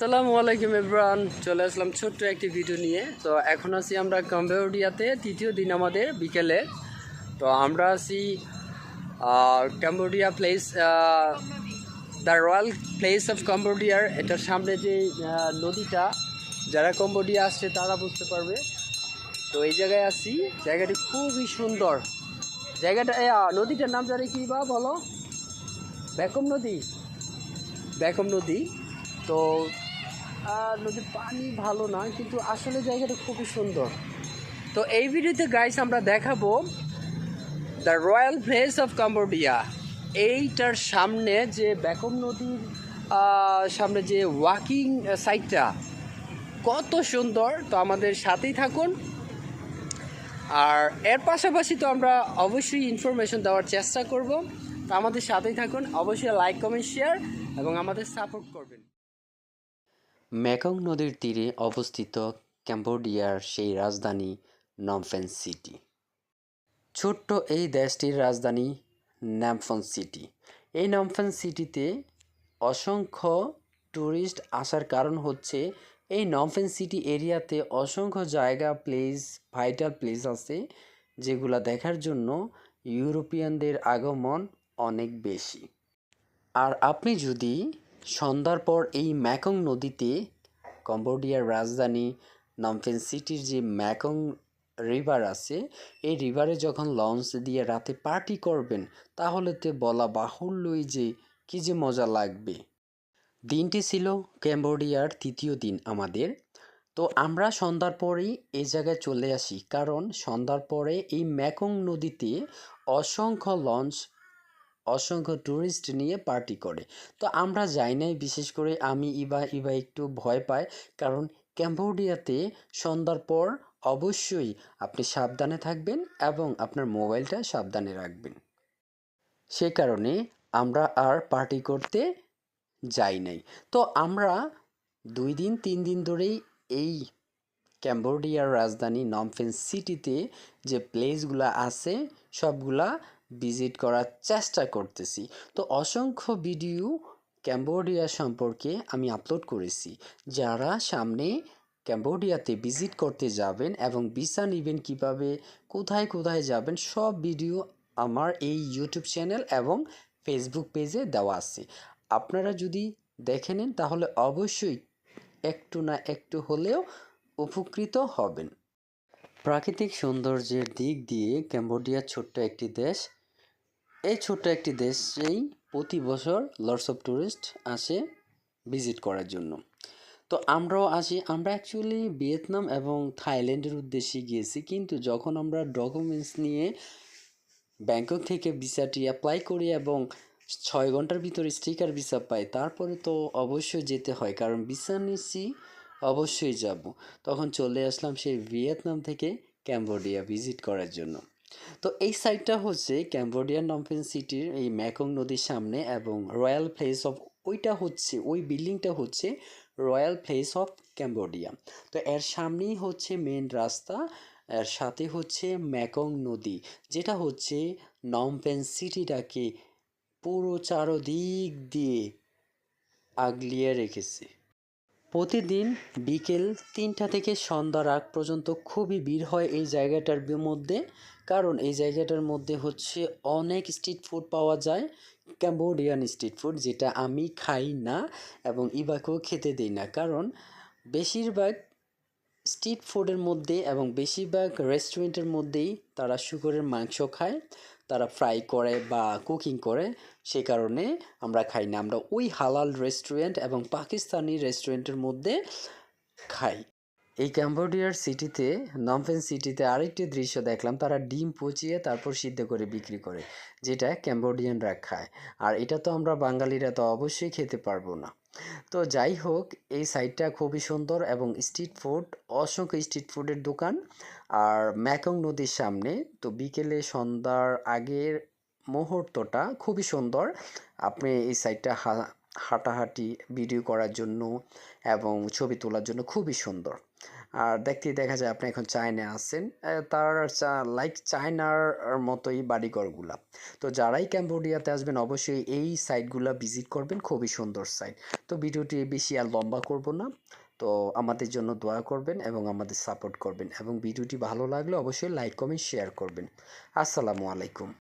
আসসালামু আলাইকুম ইব্রান চলে আসলাম ছোট্ট একটি ভিডিও নিয়ে। তো এখন আছি আমরা কম্বোডিয়াতে তৃতীয় দিন আমাদের বিকেলে। তো আমরা আছি Cambodia palace the royal palace of কম্বোডিয়ার এটার সামনে যে নদীটা, যারা কম্বোডিয়া আসছে তারা বুঝতে পারবে। তো এই জায়গায় আছি, জায়গাটি খুবই সুন্দর। জায়গাটা নদীটার নাম জানি কী বা বলো? বেকম নদী? বেকম নদী। তো আর নদীর পানি ভালো না, কিন্তু আসলে জায়গাটা খুবই সুন্দর। তো এই ভিডিওতে গাইস আমরা দেখাবো the royal palace of Cambodia এইটার সামনে যে বেকম নদীর সামনে যে ওয়াকিং সাইটটা কত সুন্দর। তো আমাদের সাথেই থাকুন। আর এর পাশাপাশি তো আমরা অবশ্যই ইনফরমেশন দেওয়ার চেষ্টা করব। তো আমাদের সাথেই থাকুন। অবশ্যই লাইক কমেন্ট শেয়ার এবং আমাদের সাপোর্ট করবেন। মেকং নদীর তীরে অবস্থিত ক্যাম্বোডিয়ার সেই রাজধানী নমফেন সিটি। ছোট্ট এই দেশটির রাজধানী ন্যামফন সিটি। এই নমফেন সিটিতে অসংখ্য ট্যুরিস্ট আসার কারণ হচ্ছে, এই নমফেন সিটি এরিয়াতে অসংখ্য জায়গা, প্লেস, ভাইটাল প্লেস আছে, যেগুলা দেখার জন্য ইউরোপিয়ানদের আগমন অনেক বেশি। আর আপনি যদি সন্ধ্যার পর এই ম্যাকং নদীতে কম্বোডিয়ার রাজধানী নমফেন সিটির যে ম্যাকং রিভার আছে, এই রিভারে যখন লঞ্চ দিয়ে রাতে পার্টি করবেন, তাহলে তো বলা বাহুল্যই যে কি যে মজা লাগবে। দিনটি ছিল ক্যাম্বোডিয়ার তৃতীয় দিন আমাদের। তো আমরা সন্ধ্যার পরেই এই জায়গায় চলে আসি, কারণ সন্ধ্যার পরে এই ম্যাকং নদীতে অসংখ্য লঞ্চ অসংখ্য ট্যুরিস্ট নিয়ে পার্টি করে। তো আমরা যাই নাই, বিশেষ করে আমি, ইবা ইবা একটু ভয় পাই কারণ ক্যাম্বোডিয়াতে সন্ধ্যার পর অবশ্যই আপনি সাবধানে থাকবেন এবং আপনার মোবাইলটা সাবধানে রাখবেন। সে কারণে আমরা আর পার্টি করতে যাই নাই। তো আমরা দুই দিন, তিন দিন ধরেই এই ক্যাম্বোডিয়ার রাজধানী নমফেন সিটিতে যে প্লেসগুলো আছে, সবগুলা ভিজিট করার চেষ্টা করতেছি। তো অসংখ্য ভিডিও ক্যাম্বোডিয়া সম্পর্কে আমি আপলোড করেছি। যারা সামনে ক্যাম্বোডিয়াতে ভিজিট করতে যাবেন এবং ভিসা নেবেন কীভাবে, কোথায় কোথায় যাবেন, সব ভিডিও আমার এই ইউটিউব চ্যানেল এবং ফেসবুক পেজে দেওয়া আছে। আপনারা যদি দেখে নেন, তাহলে অবশ্যই একটু না একটু হলেও উপকৃত হবেন। প্রাকৃতিক সৌন্দর্যের দিক দিয়ে ক্যাম্বোডিয়া ছোট্ট একটি দেশ। এই ছোট্ট একটি দেশেই প্রতি বছর লর্ডস অফ ট্যুরিস্ট আসে ভিজিট করার জন্য। তো আমরাও আসি। আমরা অ্যাকচুয়ালি ভিয়েতনাম এবং থাইল্যান্ডের উদ্দেশ্যে গিয়েছি, কিন্তু যখন আমরা ডকুমেন্টস নিয়ে ব্যাংকক থেকে ভিসাটি অ্যাপ্লাই করি এবং ছয় ঘণ্টার ভিতরে স্টিকার ভিসা পাই, তারপরে তো অবশ্যই যেতে হয়, কারণ ভিসা নিচ্ছি অবশ্যই যাব। তখন চলে আসলাম সেই ভিয়েতনাম থেকে ক্যাম্বোডিয়া ভিজিট করার জন্য। তো এই সাইটটা হচ্ছে ক্যাম্বোডিয়ান নমফেন সিটির এই ম্যাকং নদীর সামনে এবং রয়্যাল প্লেস অফ ওইটা হচ্ছে, ওই বিল্ডিংটা হচ্ছে রয়্যাল প্লেস অফ ক্যাম্বোডিয়া তো এর সামনেই হচ্ছে মেন রাস্তা, এর সাথে হচ্ছে ম্যাকং নদী, যেটা হচ্ছে নমপেন সিটিটাকে পুরো চারদিক দিয়ে আগলিয়ে রেখেছে। প্রতিদিন বিকেল তিনটা থেকে সন্ধ্যার আগ পর্যন্ত খুবই ভিড় হয় এই জায়গাটার মধ্যে। কারণ এই জায়গাটার মধ্যে হচ্ছে অনেক স্ট্রিট ফুড পাওয়া যায়। ক্যাম্বোডিয়ান স্ট্রিট ফুড যেটা আমি খাই না এবং ইবাকেও খেতে দিই না। কারণ বেশিরভাগ স্ট্রিট ফুডের মধ্যে এবং বেশিরভাগ রেস্টুরেন্টের মধ্যেই তারা শুকরের মাংস খায়। তারা ফ্রাই করে বা কুকিং করে, সে কারণে আমরা খাই না। আমরা ওই হালাল রেস্টুরেন্ট এবং পাকিস্তানি রেস্টুরেন্টের মধ্যে খাই। এই ক্যাম্বোডিয়ার সিটিতে নমফেন সিটিতে আরেকটি দৃশ্য দেখলাম। তারা ডিম পচিয়ে তারপর সিদ্ধ করে বিক্রি করে, যেটা ক্যাম্বোডিয়ানরা খায়। আর এটা তো আমরা বাঙালিরা তো অবশ্যই খেতে পারব না। তো যাই হোক, এই সাইটটা খুবই সুন্দর এবং স্ট্রিট ফুড অসংখ্য স্ট্রিট ফুডের দোকান। আর ম্যাকং নদীর সামনে, তো বিকেলে সন্ধ্যার আগের মুহূর্তটা খুবই সুন্দর। আপনি এই সাইটটা হাঁটাহাঁটি ভিডিও করার জন্য এবং ছবি তোলার জন্য খুবই সুন্দর। আর দেখতে দেখা যায় আপনি এখন চায়না আছেন তার লাইক চায়নার মতোই বাড়িঘরগুলা। তো যারাই ক্যাম্বোডিয়াতে আসবেন, অবশ্যই এই সাইটগুলা ভিজিট করবেন, খুবই সুন্দর সাইট তো ভিডিওটি বেশি আর লম্বা করব না। তো আমাদের জন্য দোয়া করবেন এবং আমাদের সাপোর্ট করবেন এবং ভিডিওটি ভালো লাগলে অবশ্যই লাইক কমেন্ট শেয়ার করবেন। আসসালামু আলাইকুম।